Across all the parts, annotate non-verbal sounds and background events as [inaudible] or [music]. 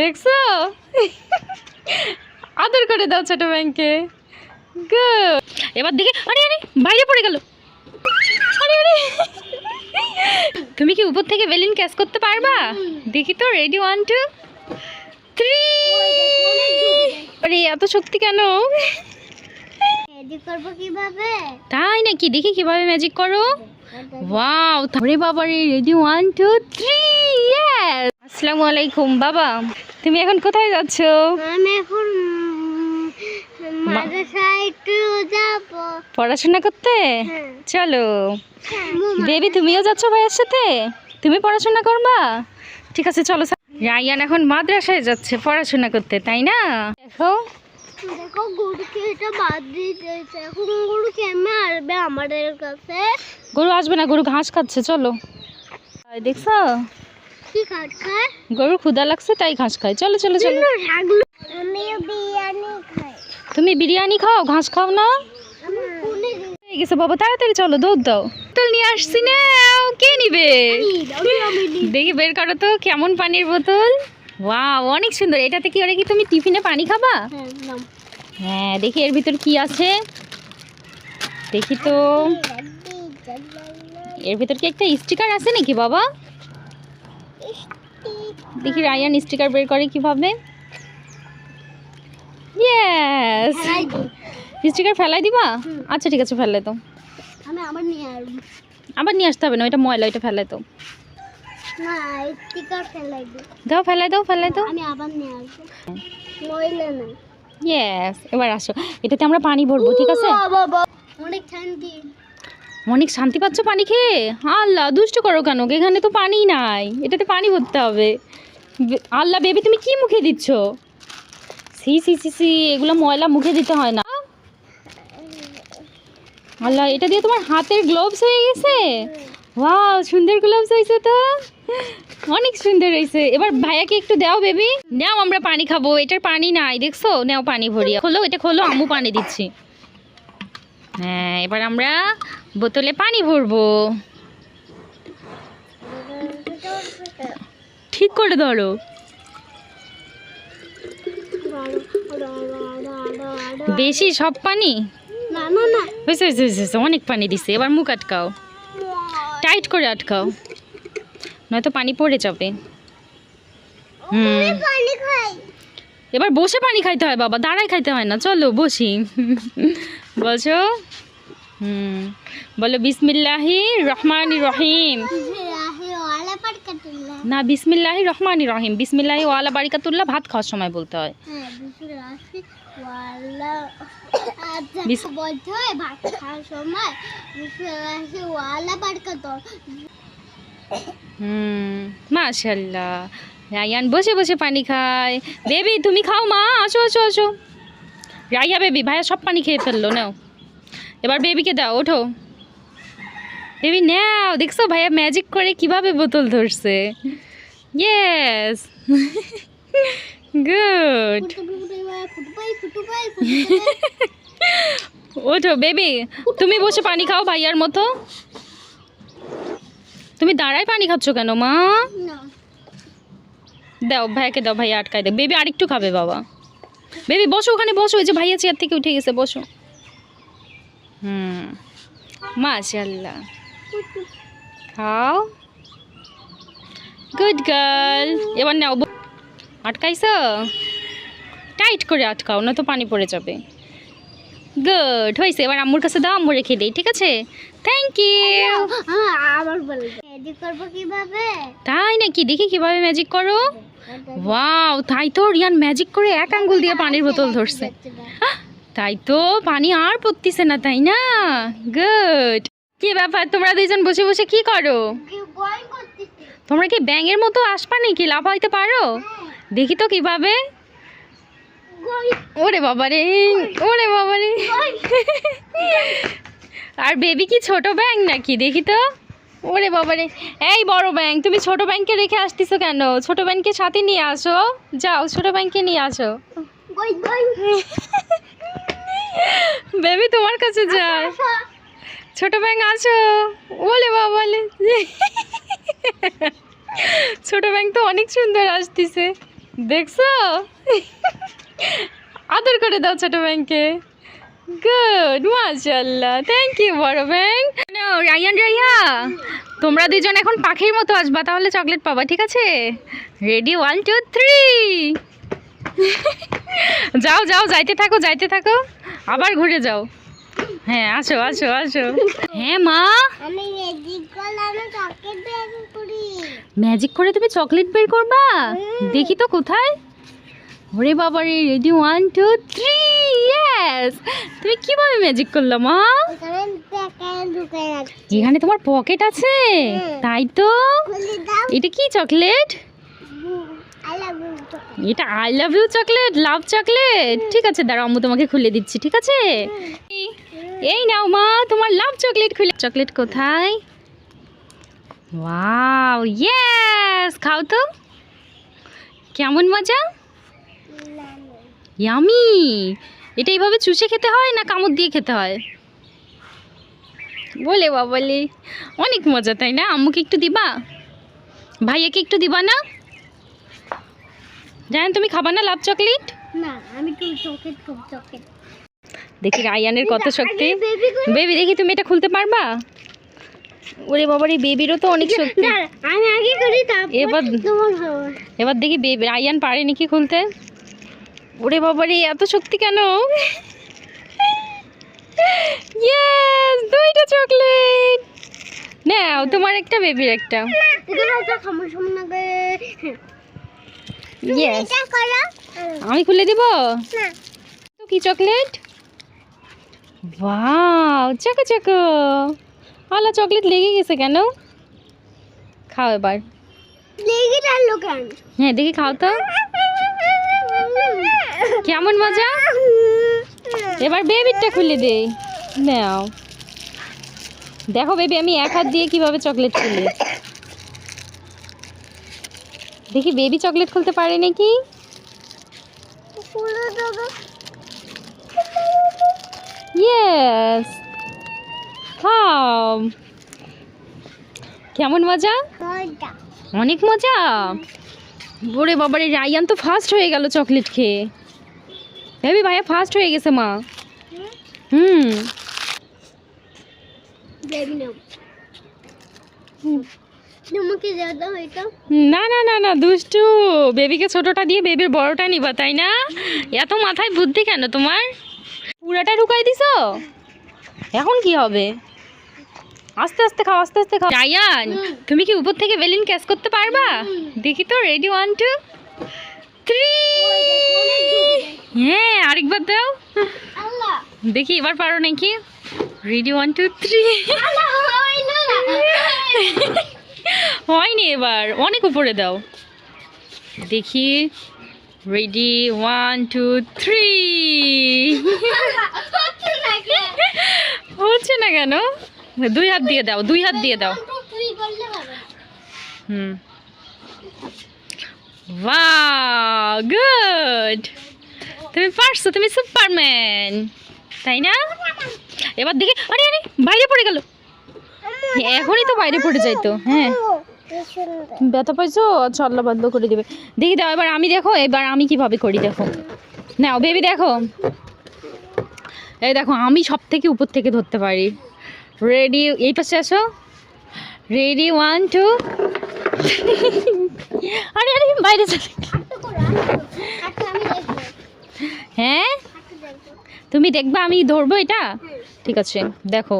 দেখছ? আদর করে দাও ছোট ব্যাংকে এবার দেখে আরে আরে বাইরে পড়ে গেল। আরে আরে। তুমি কি উপর থেকে বেলিন ক্যাচ করতে পারবা? দেখি তো রেডি ওয়ান টু থ্রি আরে এত শক্তি কেন? তাই নাকি? দেখি কীভাবে ম্যাজিক করো। ওয়াও রে রেডি ওয়ান টু থ্রি আসসালামু আলাইকুম বাবা। তুমি এখন কোথায় যাচ্ছ? আমি এখন পড়াশোনা করতে? হ্যাঁ। চলো। বেবি তুমিও যাচ্ছ ভাইয়ের সাথে? তুমি পড়াশোনা করবা? ঠিক আছে চলো রায়ান এখন মাদ্রাসায় যাচ্ছে পড়াশোনা করতে তাই না? দেখো। দেখো গরুকে এটা বাদ দিয়েছে এখন গরু কেমনে আসবে আমাদের কাছে? গরু আসবে না গরু ঘাস খাচ্ছে চলো। দেখছ? কি খাচ্ছে গরু ক্ষুদা লাগছে তাই ঘাস খায়। চলো চলো চলো। তুমি বিরিয়ানি খাও ঘাস খাও না? হয়ে গেছে বাবা তাড়াতাড়ি চলো দৌড় দাও। বোতল নিয়ে আসছি না কে নিবে? দেখি বের করো তো কেমন পানির বোতল? অনেক সুন্দর। এটাতে কি ওরা কি তুমি টিফিনে পানি খাবা? হ্যাঁ হ্যাঁ দেখি এর ভিতর কি আছে। দেখি তো। এর ভিতর কি একটা স্টিকার আছে নাকি বাবা? দেখি রায়ান স্টিকার বের করে কীভাবে? ইয়েস স্টিকার ফেলাই দিবা? আচ্ছা ঠিক আছে ফেলাই তো আমি আবার নিয়ে আসব। আবার নিয়ে আসতে হবে না ওইটা ময়লা ওইটা ফেলাই তো না স্টিকার ফেলাই দাও ফেলাই দাও ফেলাই দাও। আমি আবার নিয়ে আসব। না ইয়েস এবার আসো। এটাতে আমরা পানি ভরবো ঠিক আছে? অনেক শান্তি অনেক শান্তি পাচ্ছ পানি খেয়ে? আল্লাহ, দুষ্ট করো কেন? এখানে তো পানি নাই। এটাতে পানি ভরতে হবে। আল্লাহ, বেবি, তুমি কি মুখে দিচ্ছ? সি সি সি সি এগুলো ময়লা মুখে দিতে হয় না। আল্লাহ, এটা দিয়ে তোমার হাতের গ্লোভস হয়ে গেছে? ওয়াও সুন্দর গ্লোভস হয়েছে তো। অনেক সুন্দর হয়েছে। এবার ভাইয়াকে একটু দাও, বেবি। নাও, আমরা পানি খাব। এটার পানি নাই, দেখছ? নাও, পানি ভরিয়া। খোলো, এটা খোলো আমু পানি দিচ্ছি। হ্যাঁ এবার আমরা বোতলে পানি ভরবো। ঠিক করে ধরো। বেশি সব পানি? হয়েছে হয়েছে, হয়েছে অনেক পানি দিছে এবার মুখ আটকাও। টাইট করে আটকাও। নয়তো পানি পড়ে যাবে। হুম। এবার বসে পানি খাইতে হয় বাবা। দাঁড়ায় খাইতে হয় না। চলো বসি। বলছো? হুম। বলো, বিসমিল্লাহি রহমান রহিম। না, বিসমিল্লাহি রহমান রহিম। বিসমিল্লাহি ওয়ালা বারিকাতুল্লাহ, ভাত খাওয়ার সময় বলতে হয়। হুম রায়ান বসে বসে পানি খায়। বেবি, তুমি খাও মা, আসো আসো আসো। রাইয়া বেবি, ভাইয়া সব পানি খেয়ে ফেলল, নাও। এবার বেবিকে দাও ওঠো। বেবি নাও দেখছ ভাইয়া ম্যাজিক করে কীভাবে বোতল ধরছে? [laughs] ইয়েস গুড ওঠো বেবি তুমি বসে পানি খাও ভাইয়ার মতো। তুমি দাঁড়ায় পানি খাচ্ছ কেন মা? দাও ভাইয়াকে দাও ভাইয়া আটকায় দাও। বেবি আরেকটু খাবে বাবা। বেবি বসো ওখানে বসো ওই যে ভাইয়া চেয়ার থেকে উঠে গেছে বসো। হুম। মাশাল্লাহ খাও। গুড গার্ল এবার নাও আটকাইছো? টাইট করে আটকাও না তো পানি পড়ে যাবে। গুড হয়েছে এবার আম্মুর কাছে দাও আম্মু রেখে দিই ঠিক আছে? থ্যাংক ইউ হ্যাঁ তাই নাকি? দেখি কীভাবে ম্যাজিক করো। ওয়াও তাই তো রিয়ান ম্যাজিক করে এক আঙ্গুল দিয়ে পানির বোতল ধরছে। আহ, তাই তো পানি আর পড়তিছে না তাই না? গুড কি ব্যাপার তোমরা দুইজন বসে বসে কি করো? তোমরা কি ব্যাঙের মতো আসবা নাকি? লাফাইতে পারো? দেখি তো কীভাবে। ওরে বাবারে ওরে বাবারে আর বেবি কি ছোট ব্যাং নাকি? দেখি তো। ওরে বাবারে এই বড় ব্যাং তুমি ছোট ব্যাংকে রেখে আসতেছো কেন? ছোট ব্যাংকে সাথে নিয়ে আসো। যাও ছোট ব্যাংকে নিয়ে আসো। [laughs] বেবি তোমার কাছে যায়। ছোট ব্যাং আসো ওলে বাবালে ছোট ব্যাং তো অনেক সুন্দর আসতেছে। দেখছ? আদর করে দাও ছোট ব্যাংকে গুড মাশাল্লাহ থ্যাংক ইউ বড় ব্যাংক রায়ান রাইয়া তোমরা দুজন এখন পাখির মতো আসবা তাহলে চকলেট পাবা ঠিক আছে? রেডি ওয়ান টু থ্রি যাও যাও যাইতে থাকো যাইতে থাকো। আবার ঘুরে যাও। হ্যাঁ আসো আসো আসো। হ্যাঁ মা। ম্যাজিক করে। তুমি চকলেট বের করবা? দেখি তো কোথায়। ওরে বাবা রে ready one two three yes তুমি কীভাবে ম্যাজিক করলা মা? এখানে তোমার পকেট আছে। তাই তো? এটা কি চকলেট এটা I love you chocolate love chocolate ঠিক আছে দাঁড়াও আম্মু তোমাকে খুলে দিচ্ছি ঠিক আছে? এই নাও মা তোমার লাভ চকলেট খুলে চকলেট কোথায়? ওয়াও ইয়েস খাও তো। কেমন মজা? ইয়ামি এটা এইভাবে চুষে খেতে হয় না কামড় দিয়ে খেতে হয়? বলে বাবলে অনেক মজা তাই না? আম্মুকে একটু দিবা? ভাইয়াকে একটু দিবা না? জানেন তুমি খাবা না লাভ চকলেট? না আমি তো চকেট খুব চকেট দেখি রায়ানের কত শক্তি। বেবি দেখি তুমি এটা খুলতে পারবা? ওরে বাবার এই বেবিরও তো অনেক শক্তি। আমি আগে করি এবার এবার দেখি বেবি রায়ান পারে নাকি খুলতে? ওরে বাবারে এত শক্তি কেন? ইয়েস দুইটা চকলেট। নাও তোমার একটা বেবির একটা এখানে একটা খামর সামনে আগে ইয়েস আমি খুলে দিব? তো কি চকলেট? চাকো চাকো। আলা চকলেট লেগে গেছে কেন? খাও এবার। হ্যাঁ দেখি খাও তো। কেমন মজা? এবার বেবিরটা খুলে দে। নাও। দেখো বেবি আমি এক হাত দিয়ে কীভাবে চকলেট খুলি। দেখি বেবি চকলেট খুলতে পারে নাকি? ইয়েস কেমন মজা? অনেক মজা? ওরে বাবারে রায়ান তো ফার্স্ট হয়ে গেল চকলেট খেয়ে। ভেবি ভাইয়া ফার্স্ট হয়ে গেছে মা। হুম। হুম। না না না না দুষ্টু বেবিকে ছোটটা দিয়ে বেবির বড়টা নিবা তাই না? এত মাথায় বুদ্ধি কেন তোমার? পুরাটা ঢুকাই দিছো? এখন কি হবে? আস্তে আস্তে খাও আস্তে আস্তে খাও। রায়ান তুমি কি উপর থেকে বেলিন ক্যাচ করতে পারবা? দেখি তো রেডি ওয়ান টু থ্রি হ্যাঁ আরেকবার দাও। দেখি এবার পারো নাকি? রেডি ওয়ান টু থ্রি হয়নি এবার। অনেক উপরে দাও। দেখি। রেডি ওয়ান টু থ্রি হচ্ছে না কেন? দুই হাত দিয়ে দাও, দুই হাত দিয়ে দাও। হুম। গুড তুমি পারছ, তুমি সুপারম্যান। তাই না? এবার দেখি, আরে আরে, বাইরে পড়ে গেল। এখনই তো বাইরে পড়ে যাইতো হ্যাঁ। ব্যথা পাইছো? আচ্ছা আল্লাহ বন্ধ করে দিবে। দেখি দাও, এবার আমি দেখো, এবার আমি কীভাবে করি দেখো। নাও, বেবি দেখো। এই দেখো, আমি সব থেকে উপর থেকে ধরতে পারি। রেডি এই পাশে আসো। রেডি ওয়ান টু আরে আরে, বাইরে আচ্ছা হ্যাঁ? আচ্ছা তুমি দেখবা, আমি ধরবো এটা? ঠিক আছে, দেখো।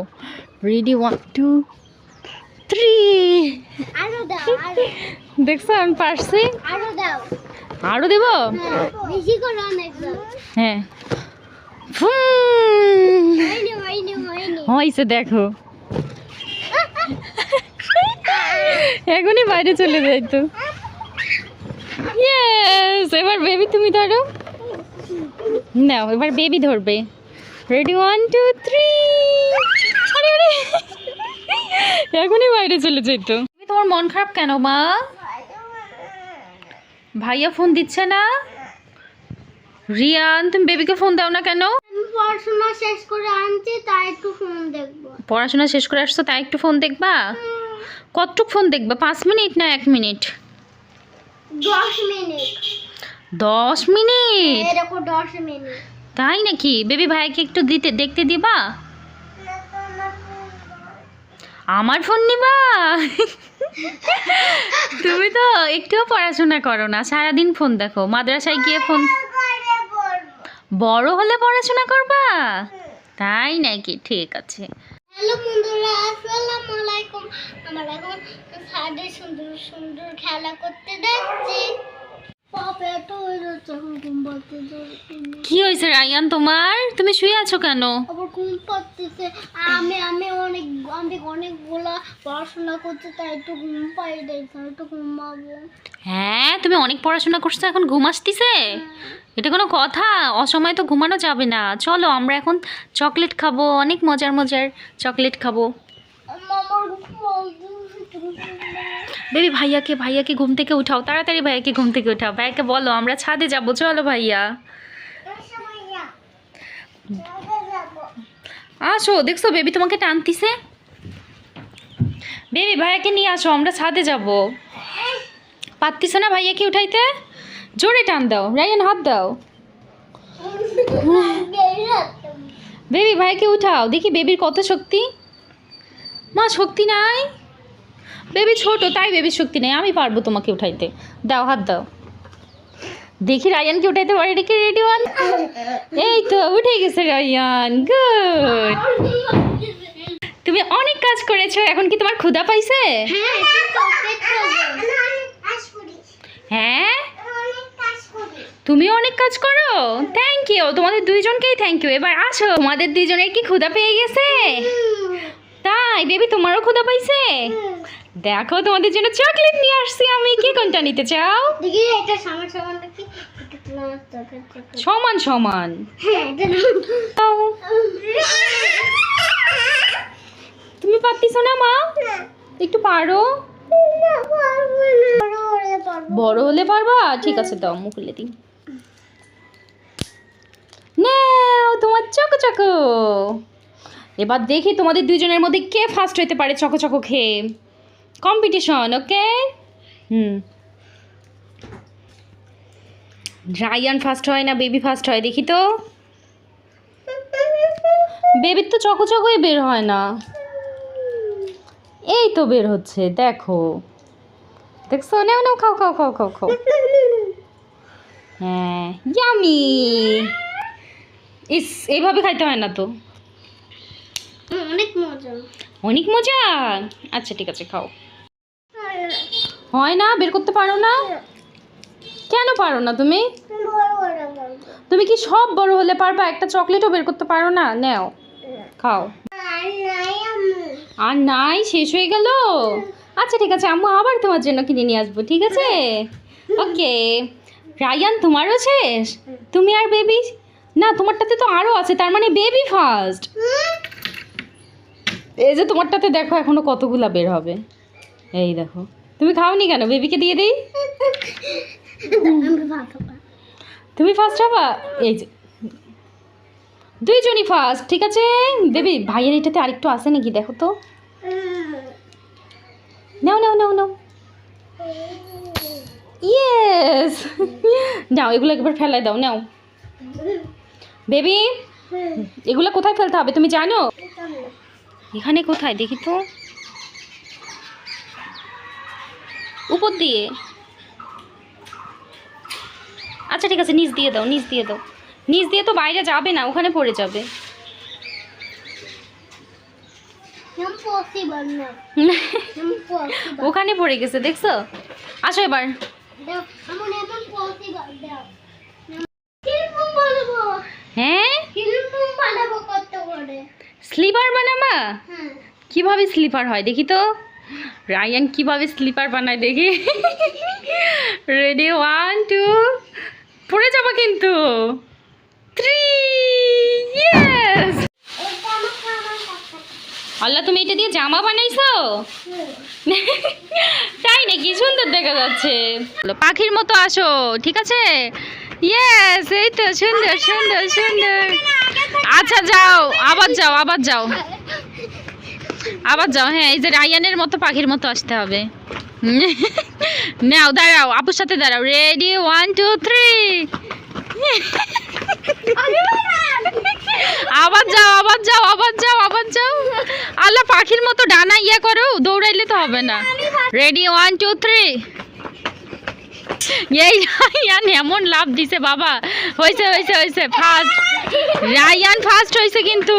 রেডি ওয়ান টু থ্রি দেখছ আমি পারছি। আরও দেবো? হ্যাঁ, হ্যাঁ হয়েছে দেখো। এখনই বাইরে চলে যাই তো। ইয়েস এবার বেবি তুমি ধরো। নাও এবার বেবি ধরবে। রেডি ওয়ান টু থ্রি আরে আরে। এখনই বাইরে চলে যেত তোমার মন খারাপ কেন মা? ভাইয়া ফোন দিচ্ছে না? রিয়ান তুমি বেবিকে ফোন দাও না কেন? পড়াশোনা শেষ করে আনছি তাই একটু ফোন দেখব। পড়াশোনা শেষ করে আসছো তাই একটু ফোন দেখবা? কতটুক ফোন দেখবা পাঁচ মিনিট না এক মিনিট? দশ মিনিট। দশ মিনিট? এই দেখো দশ মিনিট। তাই নাকি? বেবি ভাইকে একটু দিতে দেখতে দিবা? আমার ফোন নিবা তুমি তো একটুও পড়াশোনা করো না, সারাদিন ফোন দেখো। মাদ্রাসায় গিয়ে ফোন বড় হলে পড়াশোনা করবা? তাই নাকি? ঠিক আছে। হ্যালো বন্ধুরা আলাইকুম। এখন সুন্দর সুন্দর খেলা করতে কি হয়েছে রায়ান তোমার? তুমি শুয়ে আছো কেন? আবার ঘুম পাচ্ছে আমি আমি অনেক আমি অনেকগুলা পড়াশোনা করতে তাই একটু ঘুম পাই তাই একটু ঘুমাবো। হ্যাঁ তুমি অনেক পড়াশোনা করছ এখন ঘুম আসতিছে? এটা কোনো কথা? অসময় তো ঘুমানো যাবে না। চলো আমরা এখন চকলেট খাব অনেক মজার মজার চকলেট খাব। আমার ঘুম বেবি, ভাইয়াকে ভাইয়াকে ঘুম থেকে উঠাও। তাড়াতাড়ি ভাইয়াকে ঘুম থেকে উঠাও। ভাইয়াকে বলো, আমরা ছাদে যাব। চলো ভাইয়া। আসো, দেখছ বেবি তোমাকে টানতিছে? বেবি, ভাইয়াকে নিয়ে আসো, আমরা ছাদে যাব। পারতিছে না ভাইয়াকে উঠাইতে? জোরে টান দাও। রাইয়ান হাত দাও। বেবি ভাইকে উঠাও। দেখি বেবির কত শক্তি। মা, শক্তি নাই? বেবি ছোট, তাই বেবি শক্তি নেই, আমি পারব তোমাকে উঠাইতে। দাও, হাত দাও। দেখি রায়ানকে উঠাইতে পারে রেখে রেডি ওয়ান? এই তো, উঠে গেছে রায়ান, গুড। তুমি অনেক কাজ করেছ, এখন কি তোমার ক্ষুধা পাইছে? হ্যাঁ? তুমি অনেক কাজ করো? থ্যাংক ইউ তোমাদের দুইজনকেই থ্যাংক ইউ এবার আসো, তোমাদের দুইজনের কি ক্ষুধা পেয়ে গেছে? তাই, বেবি তোমারও ক্ষুধা পাইছে? দেখো তোমাদের জন্য চকলেট নিয়ে আসছি আমি। কি কোনটা নিতে চাও? সামান সামান হ্যাঁ। তুমি পারতিস না মা? একটু পারো। বড় হলে পারবা। ঠিক আছে দাও মুখ খুলে দিই। নাও তোমার চকো চকো। এবার দেখি তোমাদের দুইজনের মধ্যে কে ফার্স্ট হইতে পারে চকো চকো খেয়ে। Competition okay hmm. Ryan first হয় না বেবি ফার্স্ট হয় দেখি তো। বেবির তো চকো চকোই বের হয় না। এই তো বের হচ্ছে দেখো। দেখছ? নাও নাও খাও খাও খাও খাও খাও। হ্যাঁ ইয়ামি ইস এইভাবে খাইতে হয় না তো। অনেক মজা। অনেক মজা? আচ্ছা ঠিক আছে খাও। হয় না? বের করতে পারো না? কেন পারো না তুমি? তুমি কি সব বড় হলে পারবা? একটা চকলেটও বের করতে পারো না? নেও। খাও। আর নাই? শেষ হয়ে গেল? আচ্ছা ঠিক আছে। আম্মু আবার তোমার জন্য কিনে নিয়ে আসব, ঠিক আছে? ওকে। রায়ান, তোমারও শেষ? তুমি আর বেবি না, তোমারটাতে তো আরও আছে। তার মানে বেবি ফার্স্ট এই যে তোমারটাতে দেখো, এখনও কতগুলা বের হবে। এই দেখো। তুমি খাওনি কেন? বেবিকে দিয়ে দিই? তুমি ফার্স্ট হবা এই যে। দুইজনই ফার্স্ট ঠিক আছে? বেবি ভাইয়ের এটাতে আরেকটু আসে নাকি? দেখো তো। নাও নাও নাও নাও। ইয়েস নাও এগুলো একবার ফেলাই দাও নাও। বেবি এগুলো কোথায় ফেলতে হবে তুমি জানো? এখানে কোথায়? দেখি তো। উপর দিয়ে। আচ্ছা ঠিক আছে নিচ দিয়ে দাও নিচ দিয়ে দাও। নিচ দিয়ে তো বাইরে যাবে না ওখানে পড়ে যাবে। না। [laughs] ওখানে পড়ে গেছে দেখছ? আসো এবার। হ্যাঁ? স্লিপার বানাবা হ্যাঁ। কীভাবে স্লিপার হয় দেখি তো। রায়ান কীভাবে স্লিপার বানায় দেখি? রেডি ওয়ান টু পড়ে যাবা কিন্তু। থ্রি ইয়েস আল্লাহ, তুমি এটা দিয়ে জামা বানাইছো? তাই নাকি? সুন্দর দেখা যাচ্ছে। পাখির মতো আসো, ঠিক আছে? ইয়েস এই তো, সুন্দর সুন্দর সুন্দর। আচ্ছা যাও, আবার যাও আবার যাও। আবার যাও হ্যাঁ এই যে রায়ানের মতো পাখির মতো আসতে হবে। [laughs] নাও, দাঁড়াও, আপুর সাথে দাঁড়াও। রেডি ওয়ান টু থ্রি আবার যাও আবার যাও আবার যাও আবার যাও। আল্লাহ পাখির মতো ডানা ইয়ে করো, দৌড়াইলে তো হবে না। রেডি ওয়ান টু থ্রি এই রায়ান এমন লাভ দিছে, বাবা। হয়েছে হয়েছে হয়েছে ফার্স্ট রায়ান ফার্স্ট হয়েছে কিন্তু।